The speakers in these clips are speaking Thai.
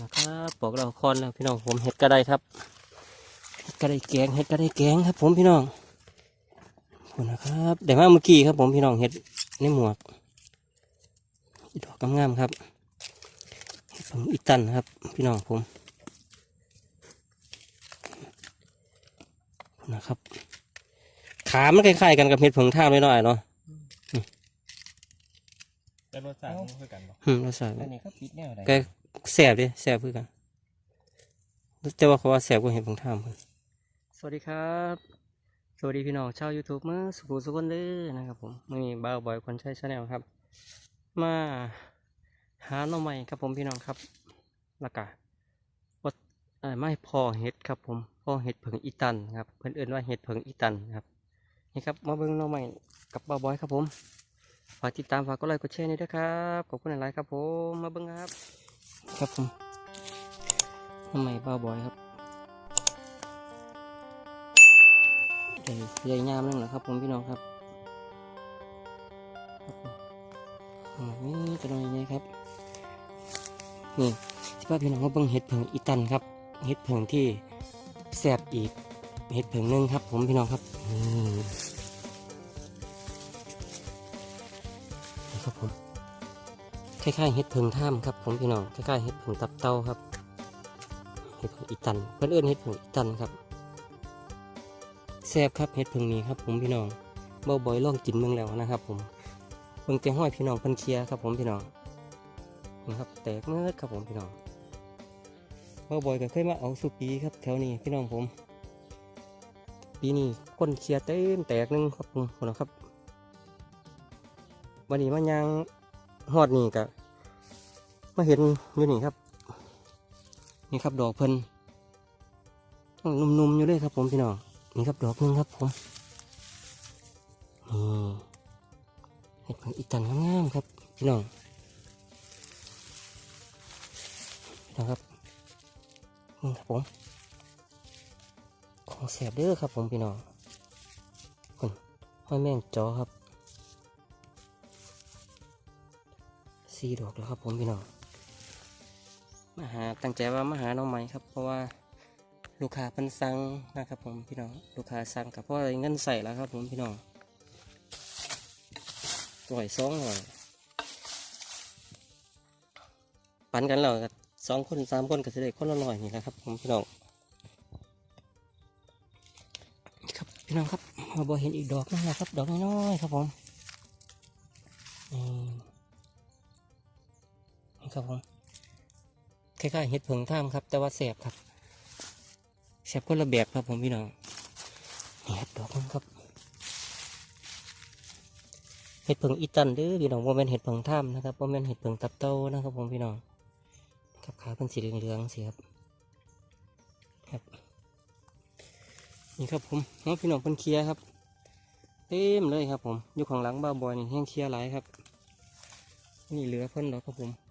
นะครับบอกเราคอนแล้วพี่น้องผมเห็ดกระไดครับเห็ดกระไดแกงเห็ดกระไดแกงครับ ผมพี่น้องขอบคุณนะครับเดี๋ยวมาเมื่อกี้ครับ ผมพี่น้องเห็ดในหมวกอีดอกงามๆครับเห็ดผมอีตันครับ พี่น้องผมขอบคุณนะครับ ขามันคล้ายๆกันกับเห็ดผงท่ามน้อยๆเนาะแต่รสชาติมันคือกันบ่อืมรสชาติอันนี้ก็ปิดแนวไหนก็ แสบดิแสบคือกันแต่ว่าเขาว่าแสบกว่าเห็ดผงท่ามเพิ่นสวัสดีครับ สวัสดีพี่น้องชาว YouTube เมื่อสุขุสุขคนเด้อนะครับผมมีบ่าวบอยคนใช้ชาแนลครับ มาหาหน่อใหม่ครับผมพี่น้องครับล้วก็วัดไม่พอเห็ดครับผมพอเห็ดเผิงอีตันครับเพื่อนเอื่นว่าเห็ดเผิงอีตันครับนี่ครับมาเบิ่งหน่อใหม่กับบ่าวบอยครับผมฝากติดตามฝากกดไลค์กดแชร์นี่ด้วยครับขอบคุณหลายๆครับผมมาเบิ่งครับ ครับผมหน่อใหม่บ่าบอยครับใหญ่ใหญ่งามนั่นะครับ ผมพี่น้องครับครับผมอืมนี่จะหน่อยไงครับ นี่ที่ว่าพี่น้องมาเบิ่งเห็ดเผิงอีตันครับ เห็ดเผิงที่แซ่บอีก เห็ดเผิงหนึ่งครับ ผมพี่น้องครับนี่ครับผม คล้ายๆเห็ดเผิงท่ามครับผมพี่น้องคล้ายๆเห็ดเผิงตับเต้าครับเห็ดเผิงอีตันเพื่อนเอื้นเห็ดเผิงอีตันครับแซ่บครับเห็ดเผิงนี้ครับผมพี่น้องเบาบอยลองกินเมืองแล้วนะครับ ผมเบิ่งแต่ห้อยพี่น้องพิ่นเคลียร์ครับผมพี่น้องนะครับแตกเมื่อครับผมพี่น้องเบาบอยก็เคยมาเอาสุปีครับแถวนี้พี่น้องผม ปีนี้ก้นเคลียร์เต็มแตกนึงครับผมพี่น้องครับวันนี้มันยัง ฮอดนี่กะมาเห็นอยู่นี่ครับ นี่ครับดอกเพิ่นนุ่มๆอยู่เลยครับ ผมพี่น้องนี่ครับดอกหนึงครับผมนี่เห็ดเพิ่งอีตันงามๆครับพี่น้องน้องครับนี่ครับผมของแสบเด้อครับ ผมพี่น้องคนห้อยแมงจอครับ สี่ดอกแล้วครับผมพี่น้องมาหาตั้งใจว่ามาหาน้องไหม้ครับ เพราะว่าลูกค้าเพิ่นสั่งนะครับผมพี่น้องลูกค้าสั่งกับเพราะอะไรเงินใส่แล้วครับผมพี่น้องต่อยสองหน่อยปันกันแล้วก็สองคนสามคนก็จะได้คนละหน่อยนี่แหละครับผมพี่น้องครับพี่น้องครับมาบอเห็นอีกดอกนึงนะครับ ดอกน้อยๆครับผม ครับผมคล้ายๆเห็ดเผงท่ามครับ แต่ว่าแสบครับแสบคนละแบบครับผมพี่น้องนี่ครับดอกนึงครับเห็ดเผงอีตันเด้อพี่น้องว่าเป็นเห็ดเผงท่ามนะครับว่าเป็นเห็ดเผงตับเต้านะครับผมพี่น้องครับขาเป็นสีเหลืองๆสิครับครับนี่ครับผมน้องพี่น้องเป็นเคลียครับเต็มเลยครับผมอยู่ข้างหลังบ้าบอยนี่แห้งเคลียร์หลายครับนี่เหลือเพิ่นแล้วครับผม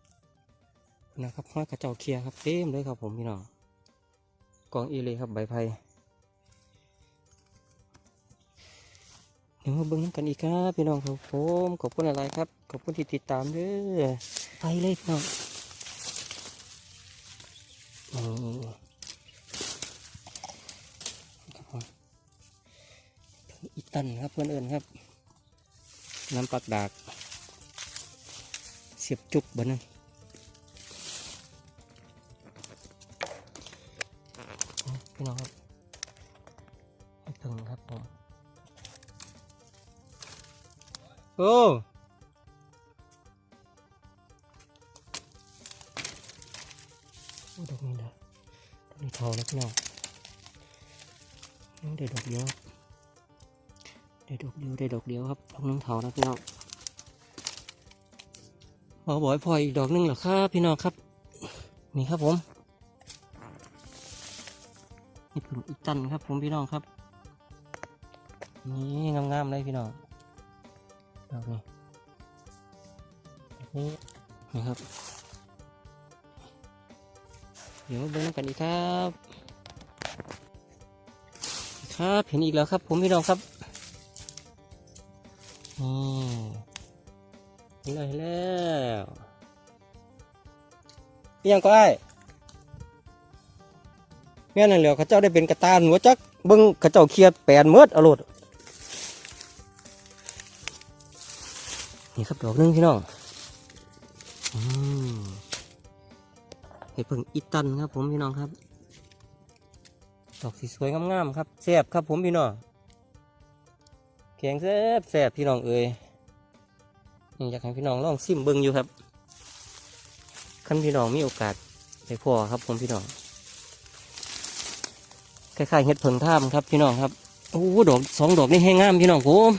นะครับห้อยกระเจ้าเคลียร์ครับเต็มเลยครับผมพี่น้องกองอีเลยครับใบไผ่เดี๋ยวมาเบิ้งกันอีกครับพี่น้องครับผมขอบคุณอะไรครับขอบคุณที่ติดตามเด้อไปเลยพี่น้องอีตันครับเพื่อนเอิญครับน้ำปักดาก เสียบจุกบ้านึง พี่น้องครับให้ถึงครับผมโอ้โอ้ดอกนี้นะดอกนี้ทองนะพี่น้องนี่ได้ดอกเดียวครับได้ดอกเดียวได้ดอกเดียวครับดอกนึงเทานะพี่น้องบอบอกให้พออีกดอกหนึงเหรอครับพี่น้องครับ นี่ครับผม นี่ผึ่งอีกตันครับผมพี่น้องครับ นี่งามๆเลยพี่น้องดอกนี้นี้นี่ครับ เดี๋ยวมาเบิ่งกันอีกครับ ครับเห็นอีกแล้วครับ ผมพี่น้องครับนี่เห็นแล้วเห็นแล้วยังก็ไอ้ แม่นั่นแหล้วเขาเจ้าได้เป็นกระตานหัวจักเบิ้งเขาเจ้าเคลียร์แปนเมิดอาโลดนี่ครับดอกนึงพี่น้องเห็ดเพิ่งอีตันครับ ผมพี่น้องครับ ดอกสีสวยงามๆครับแซ่บครับผมพี่น้องแข็งแซ่บแซ่บพี่น้องเอ้ยนี่อยากให้พี่น้องลองซิมเบิ้งอยู่ครับคันพี่น้องมีโอกาสไปพอครับผมพี่น้อง คล้ายๆเห็ดเผิงท่ามครับพี่น้องครับโอ้ดอกสองดอกนี่ให้งงามพี่น้องผม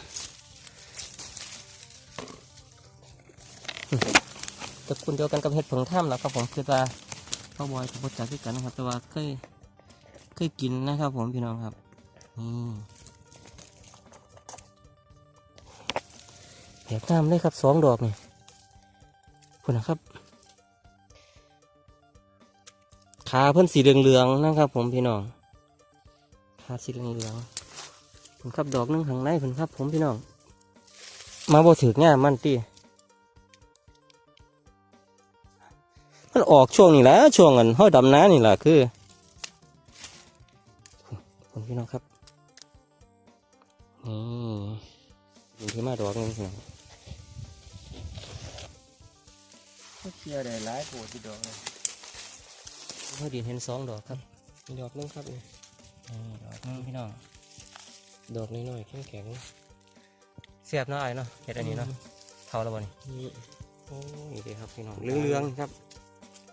ตระกูลเดียวกันกับเห็ดเผิงท่ามแล้วครับผมคือว่าข้าวบอยกับพจักด้วยกันนะครับ แต่ว่าเคยเคยกินนะครับ ผมพี่น้องครับนี่แหกน้ำเลยครับสองดอกนี่คุณนะครับขาเพิ่นสีเหลืองๆนะครับ ผมพี่น้อง ขาสีเหลืองๆผมครับดอกหนึงข้างในผมครับ ผมพี่น้อง มาบ่ถือง่ามันตีมันออกช่วงนี้แหละช่วงอันห้อยดำน้านี่แหละคือผมพี่น้องครับนี่อยู่ที่มาดอกนึงพี่น้องเคลียร์ได้หลายโผล่ที่ดอกเลยพอดีเห็นสองดอกครับมีดอกนึงครับนี่ นี่ดอกนึงพี่น้อง ดอกน้อยๆแข็งๆเสียบเนาะไอ้เนาะเห็ดอันนี้เนาะเท่าแล้วบ่นี่นี่โอ้ยดีครับพี่น้องเหลืองๆครับ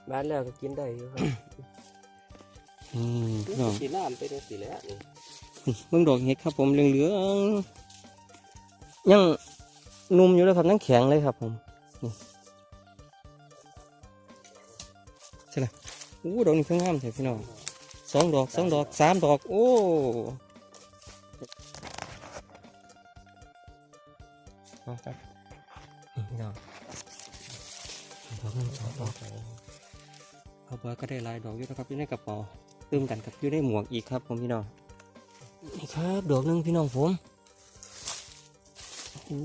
บ้านแล้วก็กินได้อยู่ครับอืมพี่น้องสีน้ำไปได้สีแล้วนี่เบิ่งดอกเห็ดครับผมเหลืองๆยังนุ่มอยู่เลยครับยังแข็งเลยครับผมนี่ใช่ไหมโอ้ดอกนี้เพิ่งงามใช่พี่น้อง สองดอกสองดอกสามดอก โอ้เอาครับนี่พี่น้องดอกหนึงสองดอกเอาไว้ก็ได้หลายดอกอยู่นะครับอยู่ในกระเป๋าตื่มกันกับอยู่ในหมวกอีกครับผมพี่น้องนี่ครับดอกหนึงพี่น้องผมโอ้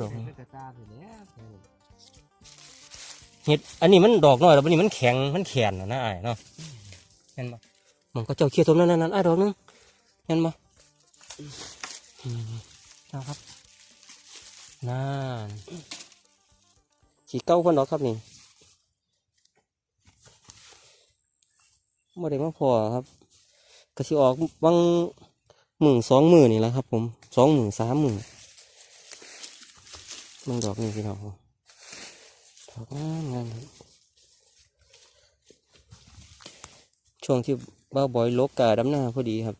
ดอกเป็นี้นกระตาไปแล้วเห็ดอันนี้มันดอกน้อยแล้วอันนี้มันแข็งมันแข็งนะนะไอ้ายเนาะเห็นปะมัน ก็เจ้าเคียวตรงนั้นนั่นนั่นไอ้ดอกนึงเห็นปะอืมนะครับนั่นขี่เก้าคนดอกครับนี่ไม่ได้มาพอครับก็สิออกบางหมื่นสองหมื่นนี่แหละครับ ผมสองหมื่นสามหมื่นมันดอกนี่พี่น้องดอกงามงามช่วงที่ บ้าบอยลกกาดำหน้าพอดีครับ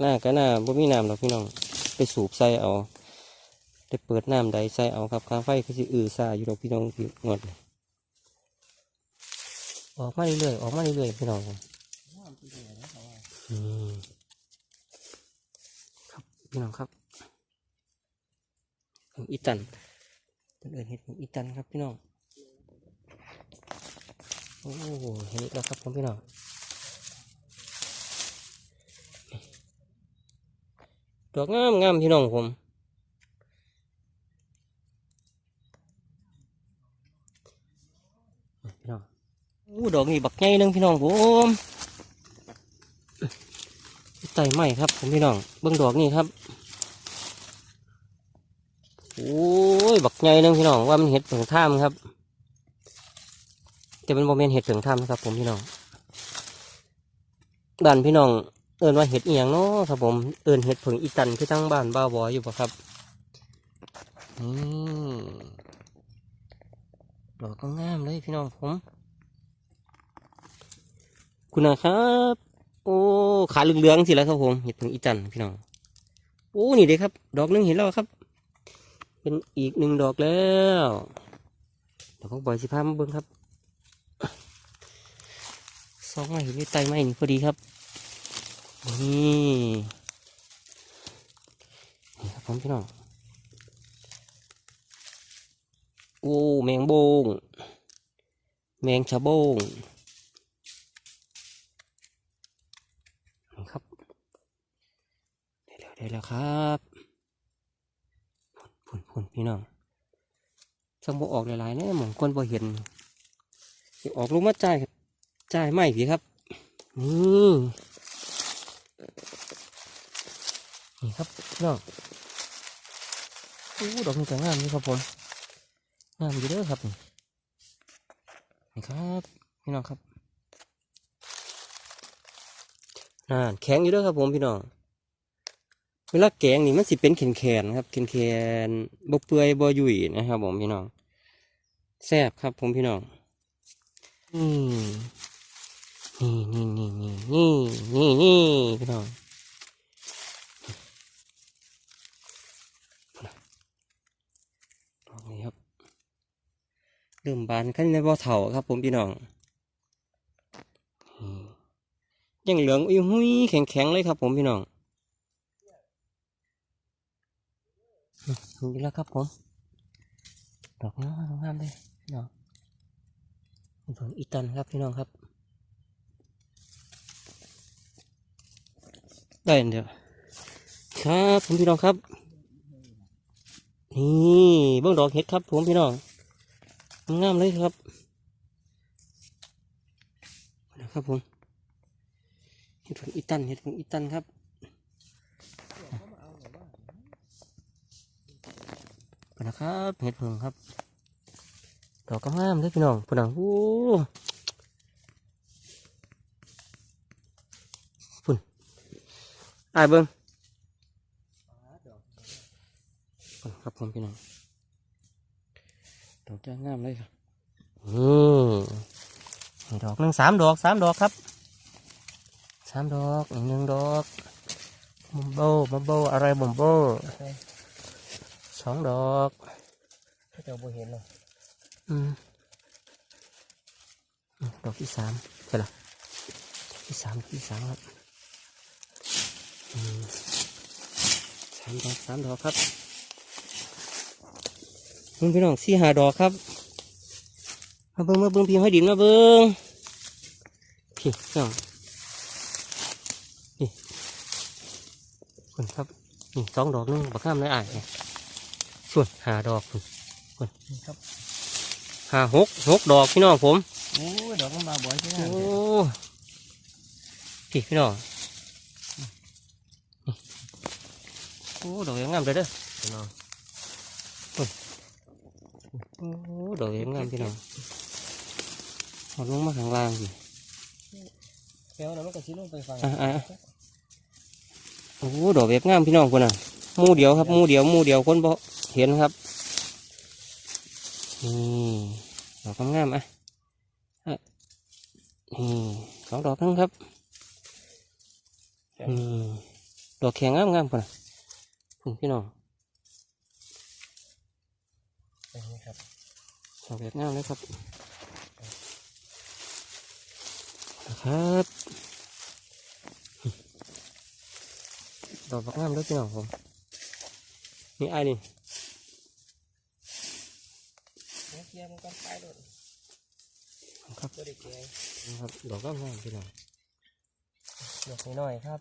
หน้าก็หน้าบ่มีน้ำหรอกพี่น้อง ไปสูบใส่เอาได้เปิดน้ำใดใส่เอาครับค่าไฟก็สิอือซาอยู่ดอกพี่น้องพี่งดออกมาเรื่อยๆออกมาเรื่อยๆพี่น้องครับพี่น้องครับอีตันต้นเอิญเห็ดอีตันครับพี่น้อง โอ้เห็นอีกแล้วครับผมพี่น้อง ดอกงามงามพี่น้องผมพี่น้องโอ้ดอกนี่บักใหญ่หนึงพี่น้องผมไต่ใหม่ครับผมพี่น้องเบิ้งดอกนี่ครับโอ้ยบักใหญ่หนึงพี่น้องว่ามันเห็ดเผิงท่ามครับแต่เป็นโมเมนเห็ดเผิงท่ามนะครับ ผมพี่น้องบ้านพี่น้อง เอินว่าเห็ดเอียงเนาะครับผม เอินเห็ดผงอีตันคือทั้งบ้านบ้าบอยอยู่ปะครับนี่ดอกก็งามเลยพี่น้องผม คุณนะครับ โอ้ขาเหลืองๆสิแล้วครับผมเห็ดผงอีจันพี่น้องโอ้นี่เด้ครับ ดอกนึงเห็นแล้วครับ เป็นอีกหนึ่งดอกแล้วเดี๋ยวผมปล่อยสิพามาเบิ้งครับสองไม้เห็นไตไม้นี่พอดีครับ นี่นี่ครับผมพี่น้องโอ้แมงโบงแมงชะโบงนี่ครับได้แล้วได้แล้วครับผุนผุนพี่น้องจังบ่ออกหลายๆเนี่ยหมองคนบ่เห็นออกลูกมาจ่ายจ่ายไม่พี่ครับนี่ นี่ครับพี่น้องอู้ดอกนี้ก็งามนี่ครับผมงามอยู่เด้อครับนี่นี่ครับพี่น้องครับน่าแข็งอยู่เด้อครับผมพี่น้องเวลาแกงนี่มันสิเป็นแข็งๆครับแข็งๆบ่เปื่อยบ่ยุ่ยนะครับผมพี่น้องแซ่บครับผมพี่น้อง อืม นี่นี่นี่นี่นี่นี่นี่พี่น้องนี้ครับเริ่มบานขึ้นในบ่อเถาครับ ผมพี่น้องยังเหลืองอุ้ยหุ้ยแข็งแข็งๆเลยครับ ผมพี่น้องนี่แล้วครับผมดอกงามงามเลยพี่น้องดอกอีตันครับพี่น้องครับ ได้อันเดียวครับผมพี่น้องครับ นี่เบื้องดอกเห็ดครับ ผมพี่น้องงามเลยครับนะครับผมเห็ดผงอีตันเห็ดผงอีตันครับนะครับเห็ดผงครับดอกก็งามเลยพี่น้องพี่น้องโอ้พุ่น อายเบิ้งพุ่นครับผมพี่น้องดอกจะงามเลยครับนี่ดอกหนึ่งสามดอกสามดอกครับสามดอกอีกหนึ่งดอกบัมโบบัมโบอะไรบัมโบสองดอกถ้าเจ้าบ่เห็นหรอกอืมอืมดอกที่สามใช่หรอดอกที่สามดอกที่สามครับอืม สามดอกสามดอกครับมึงพี่น้องสี่หาดอกครับมาเบิ้งมาเบิ้งพิมพ์ให้ดินมาเบิ้งพี่น้องนี่คนครับนี่สองดอกหนึงบักข้ามเลยอ่ายเนี่ยส่วนหาดอกพุ่นคนนี่ครับห้าหกหกดอกพี่น้องผมโอ้ยดอกมันมาบ่อยใช่ไหมโอ้พี่พี่น้องนี่โอ้ดอกยังงามเลยเด้อพี่น้องโอ้ดอกยังงามพี่น้องเอาลงมาข้างล่างสิแก้วแล้วมันก็สิลงไปฟังอะอะโอ้ดอกแบบงามพี่น้องคนน่ะหมูเดียวครับหมูเดียวหมูเดียวคนบ่เห็นครับนี่ดอกงามๆอะอะนี่สองดอกนึงครับอืมดอกแข็งงามงามๆพุ่นน่ะ พุ่นพี่น้องนี่ครับดอกแบบงามเลยครับนะครับดอกแบบงามเลยพี่น้องผมนี่ไอ้นี่เกียร์มันก็ไปโดดครับบ่ได้เกียร์นะครับดอกงามงามๆพี่น้องดอกน้อยๆครับ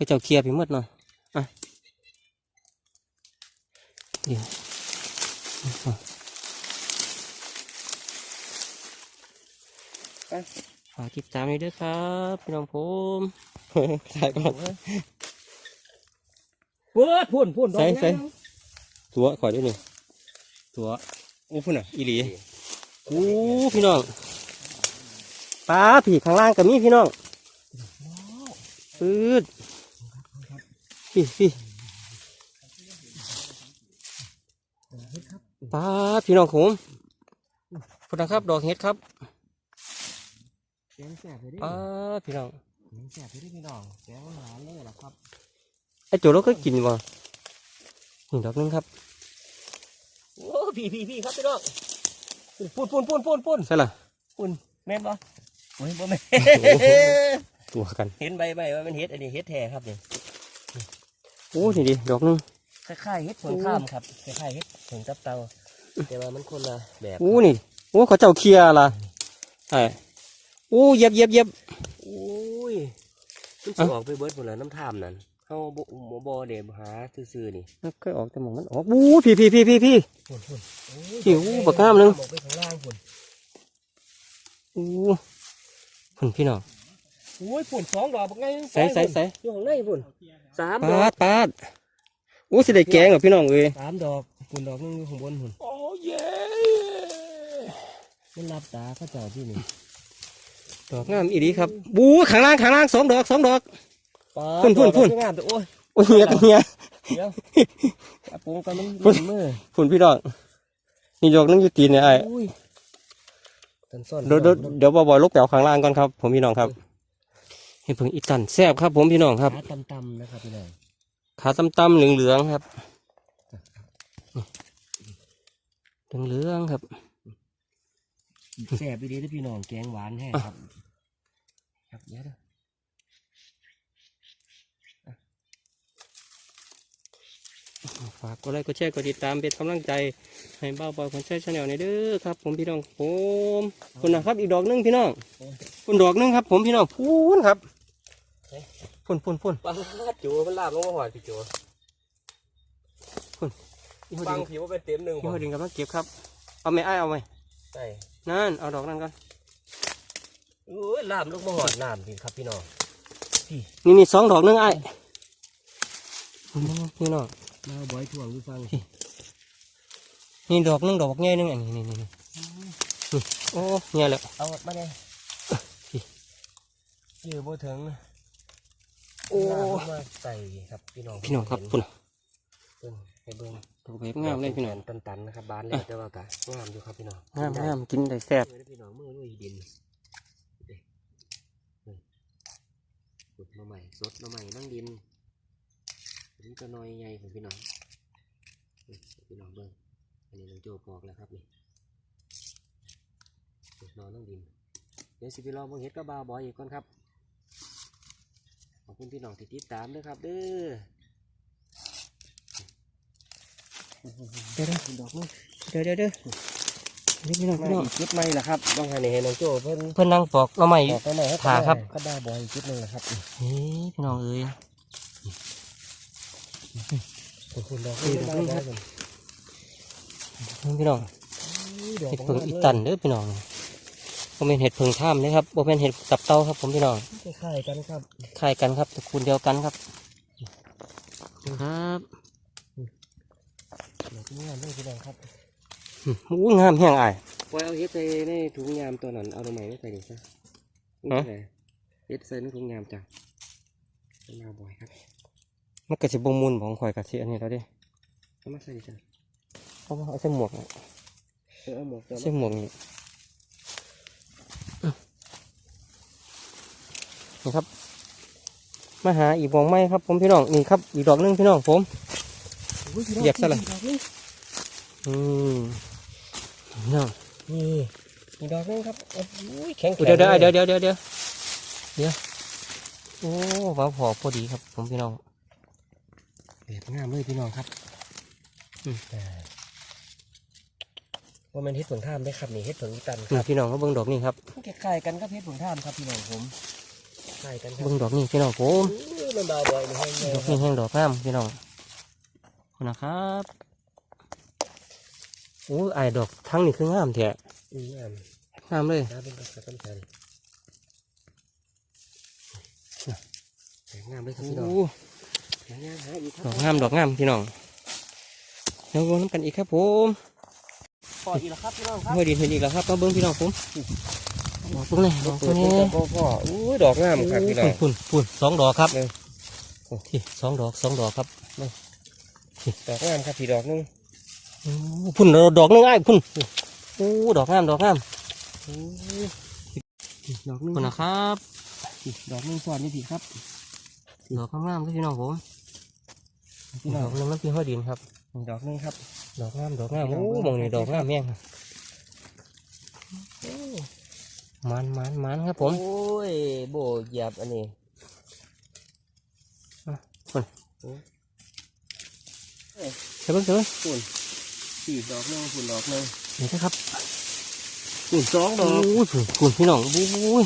ก็เจ้าเคลียร์ไปหมดเนาะอะเดี๋ยวอะฝากติดตามด้วยเด้วยครับพี่น้องผมถ่ายก่อนเว้ยพุ่นพุ่นดอกใส่นี้ใส่ตัวขอด้วยนี่ตัวโอ้พุ่นอะอีหลีโอ้พี่น้องปลาผีข้างล่างกับมีพี่น้องปืด พี่พี่ปลาพี่น้องผมพุ่นนะครับ ดอกเห็ดครับแกงแสบเลยดิปลาพี่น้องแกงแสบเลยดิพี่น้องแกงหวานเลยล่ะครับไอโจเราก็กินบ่นี่ดอกหนึงครับโอ้พี่พี่พี่ครับพี่น้องพุ่นพุ่นพุ่นพุ่นพุ่นใช่ล่ะพุ่นแม่นบ่โอ้ยบ่แม่นตัวกัน เห็นใบใบว่ามันเฮ็ดอันนี้เฮ็ดแท้ครับเนี่ย โอ้นี่ดิดอกหนึงคล้ายๆเฮ็ดผลข้ามครับคล้ายๆเฮ็ดผลตับเตาแต่ว่ามันคนละแบบโอ้นี่โอ้เขาเจ้าเคลียร์ล่ะไอ้โอ้เหย็บเหย็บเหย็บโอ้ยมันสิออกไปเบิดหมดแล้วน้ำท่ามนั่นเฮาบ่หมอบ่เดบหาซื่อๆนี่มันเคยออกแต่หมองมันออกอู้พี่พี่พี่พี่พี่พุ่นพุ่นหิวบักงามหนึ่งออกไปข้างล่างพุ่นอู้พุ่นพี่น้อง โอ้ยฝุ่นสองดอกบักไงใส่ใส่ใส่อยู่ข้างในฝุ่นสามดปาอกดปาดอู้สิได้แกงเหรอพี่น้องเอ้ยสามดอกฝุ่นดอกนึงอยู่ข้างบนฝุ่นโอ้เย่มันรับตาเข้าเจ้าที่นี่ดอกงามอีดีครับบูข้างล่างข้างล่างสองดอกสองดอกปาฝุ่นฝุ่นฝุ่นดอกงามแต่โอ้ยโอ้ยเฮียกันเฮียเดี๋ยวอาปูกันมันฝุ่นมือฝุ่นพี่น้องนี่ดอกนึงอยู่ตีนเนี่ยไอ้อุ้ยตันซ่อนเดี๋ยวเดี๋ยวเดี๋ยวบ่อยๆลกแปวข้างล่างก่อนครับ ผมพี่น้องครับ เห็นเพิ่งอีตันแซ่บครับ ผมพี่น้องครับขาต่ำๆนะครับพี่น้องขาตำๆเหลืองๆครับเหลืองๆครับแซ่บไปดีนะพี่น้องแกงหวานแห้ครับครับเดี๋ยวเด้อฝากกดไลค์กดแชร์กดติดตามเป็นกำลังใจ ให้บ้าวบอยคนใช้ชาแนลในอยเด้อครับ ผมพี่น้องผมคุณนะครับอีกดอกหนึงพี่น้องคุณดอกหนึงครับ ผมพี่น้องพูนครับ พูนพูนพูนปังลาดจูมันลาบลงมาหอดพี่จูอีหัวปังดินผิวเป็นเต็มหนึ่งอีหัวดินกำลังเก็บครับ เอาไหมไอ้ายเอาไหมใช่นั่น เอาดอกนั้นก่อนโอ้ยลาบลงมาหอดน้ำพี่ครับพี่น้องนี่นี่สองดอกหนึงไอ้ายพี่น้องมาบ่อยถ่วงดูฟังนี่ดอกหนึงดอกใหญ่หนึงอันนี้นี่นี่นี่นี่โอ้เนี่ยแหละเอามาเลยยือบ่ถึง โอ้ลาบลงมาใส่ครับพี่น้องพี่น้องครับพุ่นเบิ่งให้เบิ่งดอกแบบงามเลยพี่น้องตันๆนะครับบานเลยแต่ว่ากะงามอยู่ครับพี่น้องงามงามกินได้แซ่บเออพี่น้องมือลุยดินเด้เฮ้ยขุดมาใหม่สดมาใหม่นั่งดินนี่ก็น้อยใหญ่ของพี่น้องนี่พี่น้องเบิ่งอันนี้น้องโจปอกแล้วครับนี่ขุดนอนนั่งดินเดี๋ยวสิพี่รอเบิ่งเห็ดกระบาวบอยอีกก่อนครับ ขอบคุณพี่น้องที่ติดตามด้วยครับเด้อเดี๋ยวเดี๋ยวดอกนี่เดี๋ยวเดี๋ยวเดี๋ยวนี่พี่น้องมาพี่น้องอีกจุดใหม่ละครับต้องให้ในน้องโจเพิ่นเพื่อนนั่งปอกเราใหม่บอกกันหน่อยขาครับกระบาวบอยอีกจุดหนึงละครับนี่นี่พี่น้องเอ้ยขอบคุณดอกนี่ดอกนี่ครับพี่น้องดอกเห็ดของเพิงมันอีเลยตันเด้อพี่น้อง ผมเป็นเห็ดเพิงท่ามนะครับผมเป็นเห็ดตับเต้าครับ ผมพี่น้องคล้ายๆกันครับคล้ายกันครับตระกูลเดียวกันครับครับดอกนี้งามด้วยพี่น้องครับอืมอู้งามแห้งอายปล่อยเอาเฮ็ดใส่ในถุงยามตัวนั้นเอาตัวใหม่ไม่ใส่ดิซะฮะเฮ็ดใส่ในถุงยามจ้ะเป็นยาบ่อยครับมันก็จะบงมุนของข่อยกับสิอันนี้แล้วเดิเอามาใส่ดิจ้ะเพราะว่าเอาใส่หมวกอะเออเอาหมวกตัวใส่หมวกนี่อืม นี่ครับ มาหาอีกบองไม้ครับ ผมพี่น้องนี่ครับอีกดอกหนึงพี่น้องผมเหยียบซะเลยดอกนี้อืมพี่น้องนี่มีดอกนึงครับโอ้ยแข็งเดี๋ยวเดี๋ยวเดี๋ยวเดี๋ยวเดี๋ยวเดี๋ยวเดี๋ยวโอ้ว้าวพอพอดีครับ ผมพี่น้องแบบงามเลยพี่น้องครับอืมอ่าว่ามันเฮ็ดผงท่ามได้ครับนี่เฮ็ดผงอีตันคนี่รับพี่น้องเขาเบิ้งดอกนี่ครับคล้ายๆกันครับเฮ็ดผงท่ามครับพี่น้องผมคล้ายกันครั บเบิ้งดอกนี่พี่น้องผมอุ้ยมันบาวบ่อยนี่ให้แม่ดอกครันี่บแห้งดอกงามพี่น้องขอบคุณนะครับโอ้ยไอ้ายดอกทั้งนี่คืองามแท้อืมงามงามเลยน้าเป็นกระสับกระส่ายสวยงามเลยครับโอ้พี่น้องหางามหาอีกคดรัอบกงามดอกงามพี่น้องเดี๋ยววนำกันอีกครับผมปล่อยอีกแล้วครับพี่น้องครับเมื่อดีเห็นอีกแล้วครับมาเบิ้งพี่น้องผม ดอกตรงไหนดอกตเปิรดงเป็นนี้กระโปรงพ่ออุ้ยดอกงามครับพี่น้องพุ่นพุ่นสองดอกครับเออที่สองดอกสองดอกครับดอกงามครับพี่ดอกนึงโอ้พุ่นดอกหนึงไอ้ายพุ่นโอ้ดอกงามดอกงามดอกขนึอบงคุณนะครับดอกนึงสอนนี่พี่ครับดอกงามๆเลยพี่น้องผมพี่ดน้อองกนึงน้ำพี่ห้อยดินครับนี่ดอกนึงครับ ดอกงามดอกงามดอกโอ้งามมองนี่ดอกงามแม่ง มันมันมันครับผม โอ้ยโบเหยียบอันนี้ใช่เบิ้งใช่เบิ้งฝุ่นสี่ดอกนึงฝุ่นดอกนึงนี่นะครับฝุ่นสองดโอ้อกยฝุ่นฝุ่นพี่น้องโอ้ย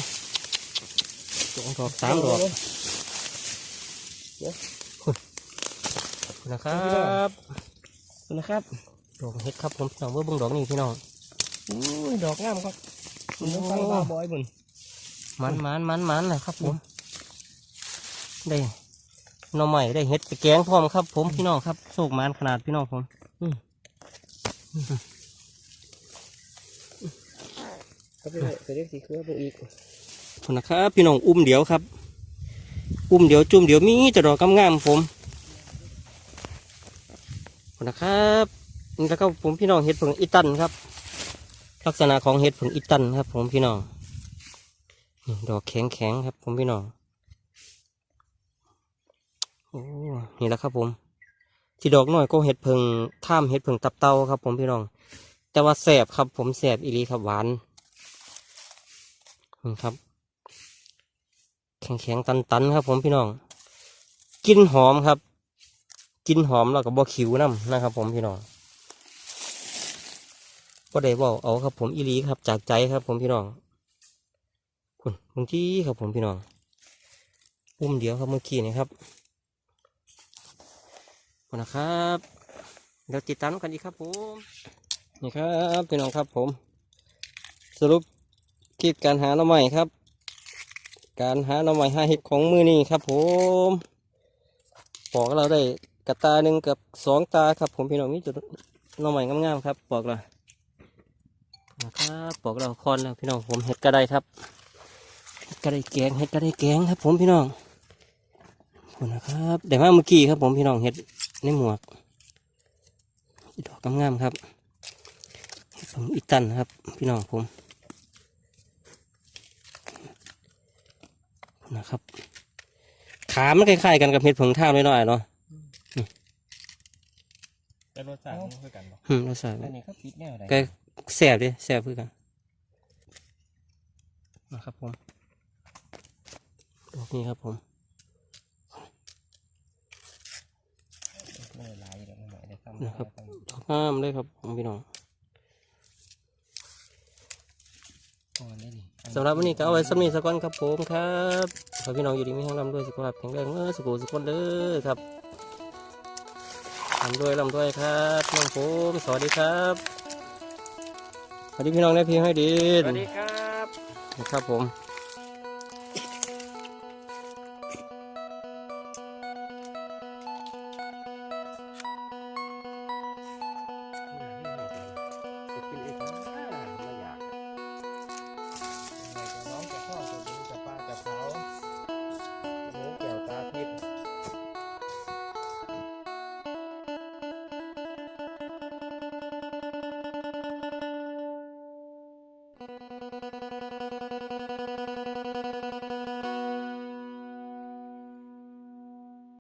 สองดอกสามดอกขอบคุณนะครับนะครับ ดอกเห็ดครับผมพี่น้องเบิ้งเบิ้งดอกนี่พี่น้องอุ้ยดอกงามครับ คุณต้องฟังบ้าบอยบุญมันมันมันมันนะครับผมได้หน่อใหม่ได้เห็ดไปแกงพร้อมครับ ผมพี่น้องครับโศกมันขนาดพี่น้องผมก็ไปเลยไปเรียกสีเครือบุอีกขอบคุณนะครับพี่น้องอุ้มเดี๋ยวครับ อุ้มเดี๋ยวจุ่มเดี๋ยวมีจะดอกงามๆผมขอบคุณนะครับนี่แล้วก็ผมพี่น้องเห็ดผงอีตันครับ ลักษณะของเห็ดผงอีตันครับ ผมพี่น้องดอกแข็งแข็งครับ ผมพี่น้องโอ้นี่แหละครับผม ที่ดอกน้อยก็เห็ดเพิงท่ามเห็ดเพิงตับเตาครับ ผมพี่น้อง แต่ว่าแสบครับ ผมแสบอีหลีครับหวานนี่ครับ แข็งแข็งตันตันครับ ผมพี่น้อง กินหอมครับ กินหอมแล้วก็บ่ขิวน้ำนะครับ ผมพี่น้อง ก็ได้บอกเอาครับผมอีหลีครับ จากใจครับผมพี่น้องคุณบางทีครับผมพี่น้องอุ้มเดียวครับเมื่อกี้นี่ครับคุณนะครับเดี๋ยวติดตามกันอีกครับผมนี่ครับพี่น้องครับผม สรุปคลิปการหาหน่อไม้ครับ การหาหน่อไม้หาเห็ดของมือนี้ครับผมปอกเราได้กระตาหนึ่งกับสองตาครับผมพี่น้องมีจุดหน่อไม้งามๆครับปอกเรา นะครับปอกเราคอนแล้วพี่น้องผมเห็ดกระไดครับเห็ดกระไดแกงเห็ดกระไดแกงครับ ผมพี่น้องขอบคุณนะครับเดี๋ยวมาเมื่อกี้ครับ ผมพี่น้องเห็ดในหมวกดอกงามๆครับเห็ดผมอีตันครับ พี่น้องผมนะครับ ขามันคล้ายๆกันกับเห็ดผงท่ามน้อยๆเนาะแต่รสชาติไม่ค่อยกันหรอกอืมรสชาติอันนี้เขาปิดแนวใดก็ แสบดิแสบคือกันนะครับผมดอกนี้ครับผมไม่หลายเดี๋ยวไม่ไหวเดี๋ยวทำนะครับดอกงามเลยครับผมพี่น้องก่อนได้นี่สำหรับวันนี้ก็เอาไว้สำนีสักวันครับผมครับขอพี่น้องอยู่ดีมีแห้งลำด้วยสุขภาพแข็งแรงเมื่อสุขสุขคนเด้อครับลำด้วยลำด้วยครับน้องผมสวัสดีครับ สวัสดีพี่น้องได้พี่ให้ดีสวัสดีครับนะครับผม